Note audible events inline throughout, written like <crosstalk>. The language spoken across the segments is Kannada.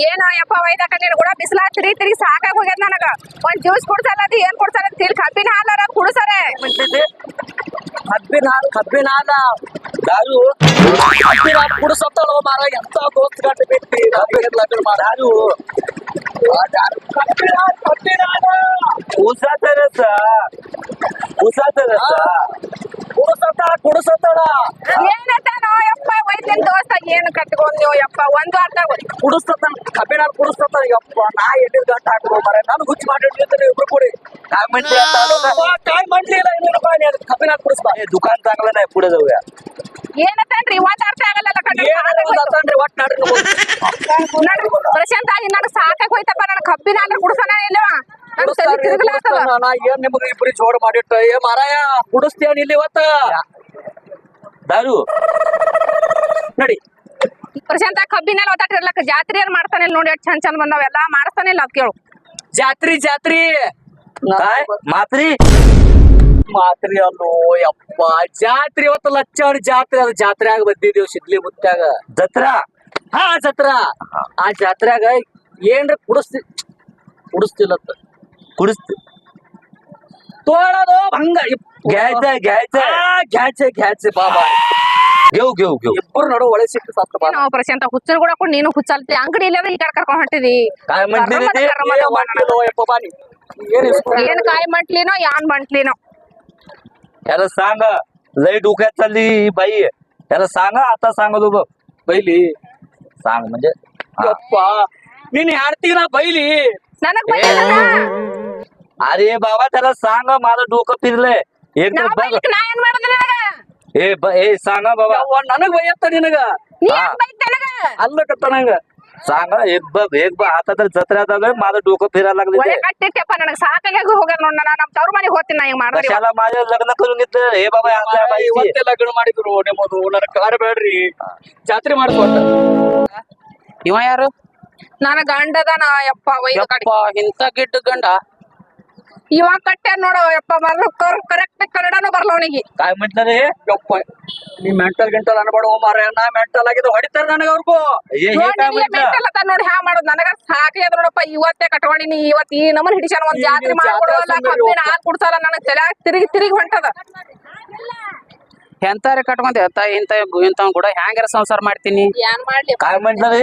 ಏನ ಯಪ್ಪ ಒಯ್ದಾಕ ನೀನು ಕೂಡ ಬಿಸಿಲ ತಿರಿ ತಿರಿ ಸಾಕಾಗ್ ಹೋಗ್ಯದ ನನಗ ಒಂದ್ ಜ್ಯೂಸ್ ಕುಡ್ಸಲ್ಲ ಅದು ಏನ್ ಕೊಡ್ಸಲ್ಲ ತಿಲ್ ಕಬ್ಬಿನ ಹಾಲಾರ ಕುಡ್ಸರೆ ಬಿಟ್ಟಿದ್ದೆ ಕಬ್ಬಿನ ಹಾಲು ಕಬ್ಬಿನ ಹಾಲ ದಾರು ಕಬ್ಬಿನ ಹಾಲು ಕುಡಿಸತ್ತಳು ಮಾರ ಎಂತ ದೋಸ್ತ್ ಗಂಟೆ ಬಿಟ್ಟಿ ಕಬ್ಬಿನ ಲಗ್ನ ಮಾಡ ಉಸಾತ ರಸ ಉಸಾತ ರಸ ಕುಡಿಸತಾಳ ಕುಡಿಸತಾಳ ಏನತ್ತಾನೋ ಯಪ್ಪ ಒಯ್ತೀನಿ ದೋಸ್ತ ಏನು ಕಟ್ಕೊಂಡ್ ನೀವು ಯಪ್ಪ ಒಂದು ಅರ್ಧ ಕುಡಿಸ್ತಾನ ಕಬ್ಬಿನ ಕುಡಿಸ್ತಾನ ಯಪ್ಪ ನಾ ಎಲ್ಲಿ ಗಂಟ ಹಾಕೋ ಮರ ನಾನು ಹುಚ್ಚು ಮಾಡಿರ್ತೀನಿ ಇಬ್ರು ಕೂಡಿ. ಕಾಯ್ ಮಂಡ್ಲಿ ಕಾಯ್ ಮಂಡ್ಲಿ ಇಲ್ಲ ಇನ್ನೇನಪ್ಪ ನೀನು ಕಬ್ಬಿನ ದುಕಾನ್ ತಾಂಗಲೇ ಕುಡಿದವ್ಯ ಏನತ್ತಾನ್ರಿ ಒಂದ್ ಅರ್ಥ ಆಗಲ್ಲ ಕಟ್ಟ ಒಟ್ ನಡ್ರಿ ಪ್ರಶಾಂತ ಆಗಿ ಸಾಕ. ಮಾಡಕ್ ಹೋಯ್ತಪ್ಪ ನನ್ ಕಬ್ಬಿನ ಅಂದ್ರೆ ಕುಡ್ಸನ ಇಲ್ಲವ? ನನ್ ನಾ ಏನ್ ನಿಮಗ ಇಬ್ರಿ ಜೋರ್ ಮಾಡಿಟ್ಟ? ಏ ಮಾರಾಯ ಕುಡಿಸ್ತೇವ ಇಲ್ಲಿ ಇವತ್ತ? ದಾರು. ನಡಿ. ಪ್ರಶಾಂತ ಕಬ್ಬಿನ ಒತ್ತಾಟಿರ್ಲಕ್ಕ ಜಾತ್ರೆ ಏನ್ ಮಾಡ್ತಾನೆ ನೋಡಿ ಎಷ್ಟ್ ಚಂದ್ ಚಂದ ಬಂದಾವ. ಎಲ್ಲಾ ಮಾಡ್ತಾನೆ ಇಲ್ಲ ಕೇಳು. ಜಾತ್ರಿ ಜಾತ್ರಿ. ಮಾತ್ರಿ. ಮಾತ್ರಿ ಅಲ್ಲೋ ಯಪ್ಪ. ಜಾತ್ರಿ ಇವತ್ತು ಲಕ್ಷಾವರ ಜಾತ್ರೆ ಅದ. ಜಾತ್ರೆ ಆಗ ಬಂದಿದ್ದೇವು ಸಿದ್ಲಿ ಮುತ್ತಾಗ ಜತ್ರ? ಹಾ ಜತ್ರ. ಆ ಜಾತ್ರೆಗ ಏನ್ರ ಕುಡಿಸ್ತಿ ಕುಡಿಸ್ತಿಲ್ಲತ್ತ कुडस ತೋಳದು ಹಂಗ घ्यायचंय घ्यायचंय घ्यायचे घ्यायचे ಬಾಬಾ घेऊ घेऊ घेऊ ಇಬ್ಬರು ನಡು ಒಳಗೆ ಸಿಕ್ತು ಸತ್ತ ಬಾ ಏನೋ ಪ್ರಶಾಂತ ಹುಚ್ಚನ್ ಕೂಡ ಕೂಡ ನೀನು ಹುಚ್ಚಲ್ತಿ ಅಂಗಡಿ ಇಲ್ಲ ಈ ಕಡೆ ಕರ್ಕೊಂಡ್ ಹೊಂಟಿದಿ काय म्हणते रे ते ಕರ್ರಮದ ಏನ್ ಮಾಡ್ತಿಲ್ಲೋ ಯಪ್ಪ ಬಾ ನೀ ಏನ್ ಇಸ್ಕೊ- ಏನ್ ಕಾಯಿ ಮಂಟ್ಲಿನೋ ಯಾನ್ ಮಂಟ್ಲಿನೋ याला सांग लय डोक्यात चालली ही बाई आहे. याला सांगा आता सांगतो बघ ಬೈಲಿ सांग म्हणजे हा. ಯಪ್ಪ ನೀನ್ ಯಾರ್ತಿಗ ನಾ ಬೈಲಿ ನನಗ್ ಬೈಯಲ್ಲ अरे बाबा त्याला सांग माझं डोकं फिरलंय एक ನಾ तर बघ ಬೈಲಿಕ್ ನಾ ಏನ್ ಮಾಡುದ ನನಗ ए ब- ए सांगा बाबा ಯವ್ವ, ನನಗ್ ಬೈಯತ್ತ ನಿನಗ ನೀ ಹಾ. ಯಾಕ್ ಬೈತ್ ನನಗ ಅಲ್ಲಕತ್ತ ನಂಗ सांगा एक बघ एक बघ आता तर जत्रा चालू माझं डोकं फिरायला लागले ಒಳ್ಳೆ ते ಕಟ್ಟಿಟ್ಟೆಪ್ಪ ನನಗ್ ಸಾಕಾಗಿ ಹೋಗ್ಯಾರ ನೋಡ್ ನಾ ನಮ್ ತವ್ರ ಮನೆಗೆ ಹೋಗ್ತೀನಿ ನಾ ಹಿಂಗ್ ಮಾಡಿದ್ರಿ कशाला माझं लग्न करून घेतलं हे बाबा आपल्या बाईची ಇವತ್ತೇ ಲಗ್ನ ಮಾಡಿದ್ರು ನಿಮ್ಮದು ನನಗ್ ಕಾರ ಬೇಡ್ರಿ ಜಾತ್ರೆ ಮಾಡಿಸ್ಕೊಟ್ಟ ಇವ ಯಾರು ನನ್ನ ಗಂಡದನ ಯಪ್ಪ ಒಯ್ದು ಕಡೆ ಯಪ್ಪಾ, ಗಿಡ್ಡ ಗಂಡ? ಇವಾಗ ಕಟ್ಟೆ ನೋಡು ಯಪ್ಪ ಬರ್ಲ ಕರೆಕ್ಟ್ ಕನ್ನಡನು ಬರ್ಲ ಅವನಿಗೆ. ಕಾಯ್ ಮಾಡ್ತಾರೆ ಯಪ್ಪ ನೀ ಮೆಂಟಲ್ ಗಿಂಟಲ್ ಅನ್ಬೇಡ ಓ ನಾ ಮೆಂಟಲ್ ಆಗಿದ್ದು ಹೊಡಿತಾರ ನನಗ ಅವ್ರಿಗೂ. ಮೆಂಟಲ್? ಅದ ನೋಡಿ ಹ್ಯಾ ಮಾಡೋದು. ನನಗ ಸಾಕಿ ಅದ ನೋಡಪ್ಪ ಇವತ್ತೇ ಕಟ್ಕೊಂಡಿನಿ ಇವತ್ ಈ ನಮನ್ ಹಿಡಿಸ್ಯಾನ ಒಂದ್ ಜಾತ್ರೆ ಮಾಡ್ಕೊಡೋಲ್ಲ ಕಬ್ಬಿನ ಹಾಲ್ ನನಗ್ ತಲ್ಯಾಗ ತಿರುಗಿ ತಿರುಗಿ ಹೊಂಟದ. ಎಂತಾರೆ ಕಟ್ಕೊಂಡೆ? ಅತ್ತ ಇಂತ ಇಂತ ಕೂಡ ಹ್ಯಾಂಗಾರ ಸಂಸಾರ ಮಾಡ್ತೀನಿ? ಏನ್ ಮಾಡ್ಲಿ? ಕಾಯ್ ಮಾಡ್ತಾರೆ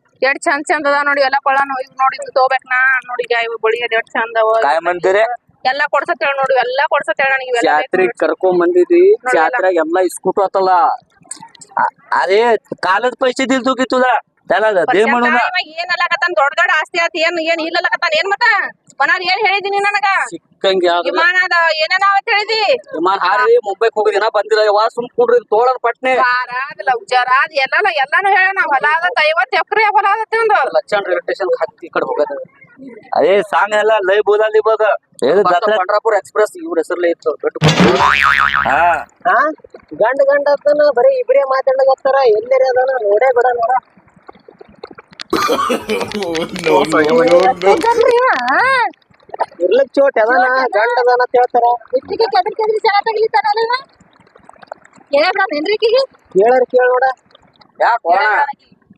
ಎಷ್ಟ್ ಚಂದ್ ಚಂದ್ ಅದ ನೋಡಿ ಎಲ್ಲಾ ಕೊಳ ಇವ್ ನೋಡಿ ಇವ್ ನಾ. ನೋಡಿ ಇವ್ ಬಳಿ ಅದ ಎಷ್ಟ್ ಚಂದ್ ಅವ. ಎಲ್ಲಾ ಕೊಡ್ಸತ್ ಹೇಳ ನೋಡಿ ಎಲ್ಲಾ ಕೊಡ್ಸತ್ ಹೇಳ ನನಗೆ ಕರ್ಕೊಂಡ್ ಬಂದಿದ್ವಿ ಜಾತ್ರೆಗ್ ಎಲ್ಲಾ. ಇಸ್ಕೂಟ್ ಆತಲ್ಲ ಅದೇ ಕಾಲದ ಪರಿಸ್ಥಿತಿ ತೂಕಿತ್ತದ ಏನ್ ಅಲ್ಲಕತ್ತಾನ ದೊಡ್ಡ ದೊಡ್ಡ ಆಸ್ತಿ ಆತ ಏನು ಏನ್ ಏನ್ ಏನ್ ನನಗ? ಅದ ಹೇಳಿದಿ? ವಿಮಾನ ಹಾರಿ ಮುಂಬೈಕ್ ಹೋಗಿದಿನ ಬಂದಿಲ್ಲ. ಸುಮ್ ಕೂಡ್ರಿ ತೋಳನ್ ಪಟ್ನೆ. ಎಲ್ಲಾನ ಎಲ್ಲಾನು ಹೊಲ ಐವತ್ ಎಕ್ರೆ ಹತ್ತಿ ಕಡೆ ಅದೇ ಸಾಂಗ್ ಎಲ್ಲ ಲೈ ಬೋದಲ್ಲಿ ಪಂಡ್ರಾಪುರ್ ಎಕ್ಸ್ಪ್ರೆಸ್ ಇವ್ರ ಹೆಸರ್ಲೆ ಇತ್ತು. ದೊಡ್ಡ ಹಾ. ಗಂಡ ಗಂಡ ಬರೀ ಇಬ್ರೇ ಮಾತಾಡಕ್ ಹೋಗ್ತಾರ. ಎಲ್ಲೇ ಅದಾನ ನೋಡೇ ಬಿಡ ನೋಡ <laughs> ಇರ್ಲಕ್ ಚೋಟ್ ಅದಾನ ಗಂಡ ಅದಾನ ಅಂತ ಹೇಳ್ತಾರ ಇಷ್ಟಿಗೆ ಕೆದರ್ ಕೆದರಿ ಸಲ ತಗಿಲಿತಾನಲ್ಲ ಏನ್ರಿಕಿಗೆ ಕೇಳರ್ ಕೇಳ ನೋಡ ಯಾಕೆ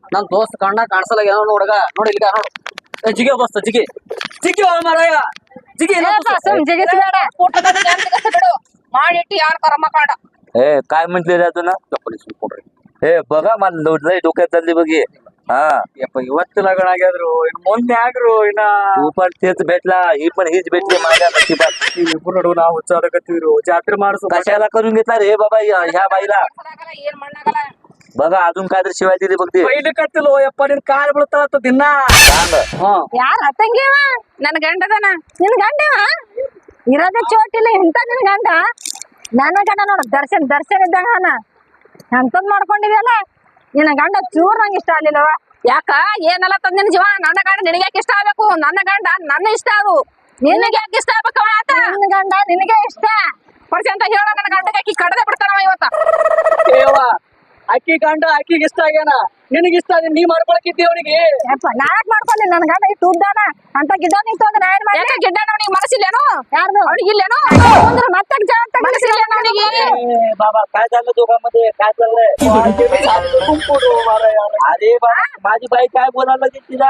ನನ್ ದೋಸ್ತ್ ಕಣ್ಣ ಕಾಣಿಸಲ್ಲ ಏನೋ ನೋಡಗ ನೋಡಿ ಇಲ್ಲಿಗ ನೋಡು ಏ, ಜಿಗಿ ದೋಸ್ತ ಜಿಗಿ ಜಿಗಿ ಓ ಮಾರಾಯ ಜಿಗಿ ಏನೋ ದೋಸ್ತ. ಬಿಡು ಮಾಡಿಟ್ಟು ಯಾರು ಕರಮ ಕಾಡ हे काय म्हंटले रे अजून ಚಪ್ಪಲಿ ಸುಮ್ ಕೊಡ್ರಿ हे बघा मला लो- लय डोक्यात चालली बघी हा ಯಪ್ಪ ಇವತ್ತು ಲಗ್ನ ಆಗ್ಯಾದ್ರು ಇನ್ ಮುಂದೆ ಆಗ್ರು ಇನ್ನ तू पण तेच भेटला ही पण हीच भेटली माझ्या नशिबात ಇಬ್ರು ನಡು ನಾವು ಹುಚ್ಚಾಡಕತ್ತೀವ್ರು ಜಾತ್ರೆ ಮಾಡಿಸು कशाला करून घेतला रे हे बाबा ह्या ह्या बाईला ಏನ್ ಮಾಡಾಗಲ್ಲ बघा अजून काय तर शिवाय दिली बघ ते ಬೈಲಿ ಕತ್ತಿಲ್ಲ ಯಪ್ಪ ನಿನ್ ಕಾಲ್ ಬೀಳ್ತಾವ ದಿನ सांग ಹಾ ಯಾರ ಹತ್ತಂಗಿವ ನನ್ ಗಂಡದನ ನಿನ್ ಗಂಡವ ಇರೋದ ಚೋಟಿಲ್ಲ ಇಂತ ನಿನ್ ಗಂಡ ನನ್ನ ಗಂಡ ನೋಡ ದರ್ಶನ್ ದರ್ಶನ್ ಇದ್ದಂಗ ಅವನ ಅಂತದ್ ಮಾಡ್ಕೊಂಡಿದ್ಯಲ್ಲ ನಿನ್ನ ಗಂಡ ಚೂರ್ ನಂಗೆ ಇಷ್ಟ ಆಗ್ಲಿಲ್ಲವ ಯಾಕ? ಏನಲ್ಲ ತಂದಿನ ಜೀವ? ನನ್ನ ಗಂಡ ನಿನಗೆ ಯಾಕೆ ಇಷ್ಟ ಆಗ್ಬೇಕು? ನನ್ನ ಗಂಡ ನನ್ನ ಇಷ್ಟ ಅದು. ನಿನಗೆ ಯಾಕೆ ಇಷ್ಟ ಆಗ್ಬೇಕು ಆತ? ನಿನ್ನ ಗಂಡ ನಿನಗೆ ಇಷ್ಟ. ಪರ್ಸೆ ಅಂತ ಹೇಳ ನನ್ನ ಗಂಡಗೆ ಕಡದೆ ಬಿಡ್ತಾನವ ಇವತ್ತ. ಅಕ್ಕಿ ಗಂಡ ಅಕ್ಕಿಗೆ ಇಷ್ಟ ಆಗ್ಯಾನ? ನಿನಗೆ ಇಷ್ಟ ಆಗಿ ನೀ ಮಾಡ್ಕೊಳಕಿದ್ದಿ ಅವನಿಗೆ? ಯಪ್ಪ ನಾಕ್ ಮಾಡ್ಕೊಂಡೆ ನನ್ ಗಂಡ ಇಟ್ಟು ಉದ್ದಾನ ಅಂತ ಗಿಡ್ಡ ನಿಂತು ಅಂದ್ರೆ ನಾ ಏನ್ ಮಾಡಿ ಯಾಕೆ ಗಿಡ್ಡ ನನಗೆ ಮನಸ್ಸಿಲ್ಲೇನು? ಯಾರ್ದು? ಅವ್ನಿಗೆ ಇಲ್ಲೇನು? ಅಂದ್ರೆ ಮತ್ತೆ ಜಾತ ಮನಸ್ಸಿಲ್ಲೇನು ಅವನಿಗೆ? ಬಾಬಾ ಕಾಯ್ದಲ್ಲ ದುಗಮ್ಮದೆ ಕಾಯ್ದಲ್ಲೇ. ಕುಂಪುಡು ಮಾರಾಯ ಅದೇ ಬಾ ಮಾಜಿ ಬಾಯಿ ಕಾಯ್ ಬೋದಲ್ಲ ಗಿತ್ತಿಲ್ಲ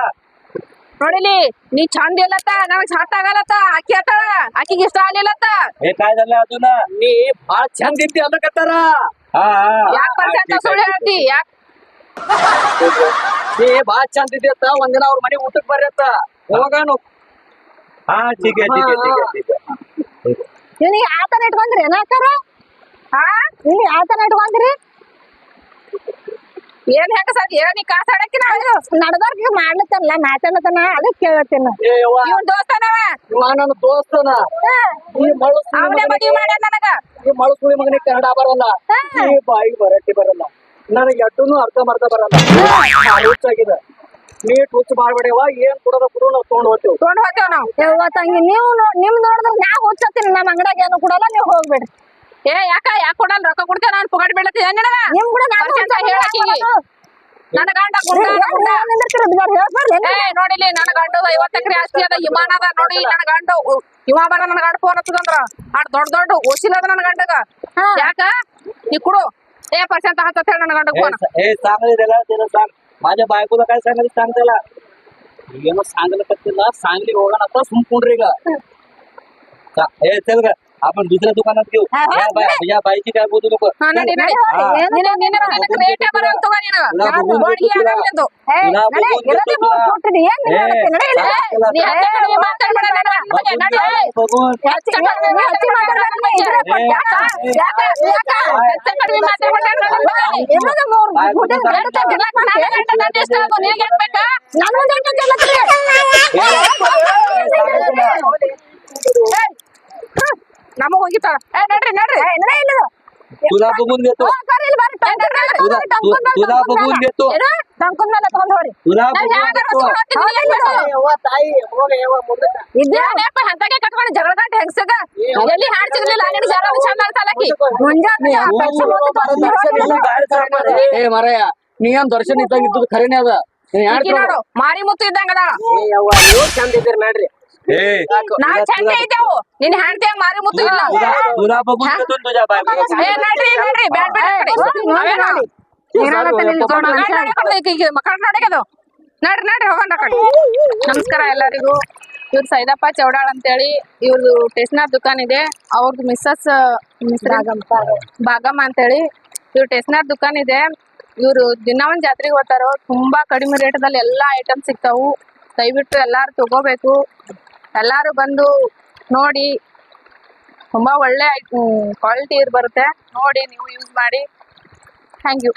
ನೋಡಿಲಿ ನೀ ಚಂದ ಇಲ್ಲತ್ತ ನನಗ್ ಸಾತ್ ಆಗಲ್ಲತ್ತ ಅಕ್ಕಿ ಹತ್ತಾಳ ಅಕ್ಕಿಗೆ ಇಷ್ಟ ಆಗ್ಲಿಲ್ಲತ್ತ. ಏ ಕಾಯ್ದಲ್ಲ ಅದನ್ನ. ನೀ ಬಾಳ ಚಂದ ಇದ್ದಿ ಅನ್ನಕತ್ತಾರ ಯಾಕ್ ಪರ್ಸೆಂಟ್ ಯಾಕ್? ಏ ಬಾಳ ಚಂದ ಇದೆಯತ್ತ ಒಂದಿನ ಅವ್ರ ಮನೆ ಊಟಕ್ ಬರ್ರತ್ತ ಹೋಗಾನು ಹಾ ಠೀಕ್ ಹೈ ಠೀಕ್ ಹೈ ಠೀಕ್ ಹೈ ಠೀಕ್ ನಿನಗೆ ಆತನ ಇಟ್ಕೊಂಡ್ರಿ ಏನಾಕಾರ ಹಾ ನಿನಗೆ ಆತನ ಇಟ್ಕೊಂಡ್ರಿ ಏನ್ ಹೆಂಗ ಸರ್ ಏನ್ ಈ ಕಾಸಾಡಕ್ಕೆ ನಾನು ನಡ್ದೋರ್ಗೆ ಮಾಡ್ಲತ್ತಲ್ಲ ಮಾತಾಡ್ಲತ್ತನ? ಅದಕ್ಕೆ ಕೇಳತ್ತೇನ. ಇವ್ನ ದೋಸ್ತನವ? ನನ್ನ ದೋಸ್ತನ. ಅವನೇ ಮದುವೆ ಮಾಡ್ಯಾನ ನನಗ. ಈ ಮಳಕುಳಿ ಮಗನಿಗೆ ಕನ್ನಡ ಬರಲ್ಲ. ಈ ಬಾಯಿಗೆ ಬರಟ್ಟಿ ಬರಲ್ಲ. ನನಗೆ ಎಟ್ಟುನು ಅರ್ಧ ಮರ್ಧ ಬರಲ್ಲ. ಹುಚ್ಚಾಗಿದೆ. ನೀಟ್ ಹುಚ್ಚು ಮಾಡ್ಬೇಡವ ಏನ್ ಕೊಡೋದ ಕೊಡು ನಾವು ತಗೊಂಡ್ ಹೋಗ್ತೀವಿ. ತಗೊಂಡ್ ಹೋಗ್ತೇವ್ ನಾವು. ಯವ್ವ ತಂಗಿ ನೀವು ನಿಮ್ ನೋಡಿದ್ರೆ ನಾ ಹುಚ್ಚತ್ತೀನಿ ನಮ್ಮ ಅಂಗಡಿಯಾಗ ಏನು ಕೊಡಲ್ಲ ನೀವು ಹೋಗ್ಬೇಡ್ರಿ. ಏ ಯಾಕ ಯಾಕ ಕೊಡಲ್ಲ? ರೊಕ್ಕ ಕೊಡ್ತೇವೆ ನಾನು ಪುಗಾಡ್ ಬೀಳತ್ತೀನಿ ನಿಮ್ ಕೂಡ ನಾನು ಪರ್ಸೆ ಅಂತ ಹೇಳಕ್ಕಿಗಿ ನನ್ನ ಗಂಡ ಗುಂಡ ಗುಂಡ. ಏ ನೋಡಿಲಿ ನನ್ನ ಗಂಡ ಐವತ್ತು ಎಕರೆ ಆಸ್ತಿ ಅದ ವಿಮಾನ ಅದ ನೋಡಿ ನನ್ನ ಗಂಡ ಉ- ಇವ ಬರ ನನ್ನ ಗಂಡ ಫೋನ್ ಹತ್ತದಂದ್ರ ಅಡ್ ದೊಡ್ಡ ದೊಡ್ಡ ಓಸಿಲ್ ಅದ ನನ್ನ ಗಂಡಗ ಯಾಕ ನೀ ಕೊಡು ಏ ಪರ್ಸೆ ಅಂತ ಹತ್ತ ಹೇಳ ನನ್ನ ಗಂಡ हे ಫೋನ್ हे सांग रे त्याला त्याला सांग माझ्या बायकोला काय सांगायचं सांग त्याला ಏನೋ ಸಾಂಗ್ಲಕತ್ತಿಲ್ಲ ಸಾಂಗ್ಲಿ ಹೋಗೋಣ ಅಂತ ಸುಮ್ಕೊಂಡ್ರಿ ಈಗ चा- हे चल ग आपण दुसऱ्या दुकानात घेऊ हा, हो, या बाई- या बाईची काय बोलू नको ಹಾ ನಡಿ ನಡಿ हा. ನಿನ್ನ ನಿನ್ನ ನಿನಗೆ ರೇಟೇ ಬರಲ್ಲ ತಗೋ ನೀನು तुला बघून ಹೋಳಿಗೆ देतो तुला. ಆಗಲ್ಲ तुला बघून देतो तुला. ನೀ हे, ಹತ್ತೆ ಕಡಿಮೆ ಮಾತಾಡ್ಬೇಡ ನನ್ನ ನಮಗ ಹೋಗಿತ್ತಾಳ ಏ ನೋಡ್ರಿ ಇಲ್ಲ ಇಲ್ಲ. ತುದಾ ಎಲ್ಲಿ ಹಾಡ್ ಸಿಗ್ಲಿಲ್ಲ ಅಲ್ಲಿ ಜರ ಚಂದ ಏ ಮರಯ್ಯ ನೀ ಏನ್ ದರ್ಶನ ಇದ್ದಂಗ ಇದ್ದು ಖರೇನೆ ಅದ. ಮಾರಿ ಮುತ್ತು ಇದ್ದಂಗದ ಚಂದ ಇದ್ದೀರಿ ನೋಡ್ರಿ ಚಂದ ಇದ್ದೆವು. ಮಾರಿ ಮುತ್ತು ಇಲ್ಲ. ನಮಸ್ಕಾರ ಎಲ್ಲರಿಗೂ. ಇವ್ರ ಸೈದಪ್ಪ ಚೌಡಾಳ್ ಅಂತೇಳಿ. ಇವ್ರದ್ದು ಟೇಸ್ನರ್ ದುಕಾನ್ ಇದೆ. ಅವ್ರದ್ದು ಮಿಸ್ಸಸ್ ಬಾಗಾಮ ಅಂತ ಹೇಳಿ ಇವ್ರ ಟೇಸ್ನರ್ ದುಕಾನ್ ಇದೆ. ಇವ್ರು ದಿನ ಒಂದ್ ಜಾತ್ರೆಗೆ ಹೋಗ್ತಾರೋ ತುಂಬಾ ಕಡಿಮೆ ರೇಟ್ ದಲ್ಲಿ ಎಲ್ಲಾ ಐಟಮ್ ಸಿಗ್ತಾವು. ದಯವಿಟ್ಟು ಎಲ್ಲಾರು ತಗೋಬೇಕು. ಎಲ್ಲಾರು ಬಂದು ನೋಡಿ. ತುಂಬಾ ಒಳ್ಳೆ ಕ್ವಾಲಿಟಿ ಬರುತ್ತೆ. ನೋಡಿ ನೀವು ಯೂಸ್ ಮಾಡಿ. Thank you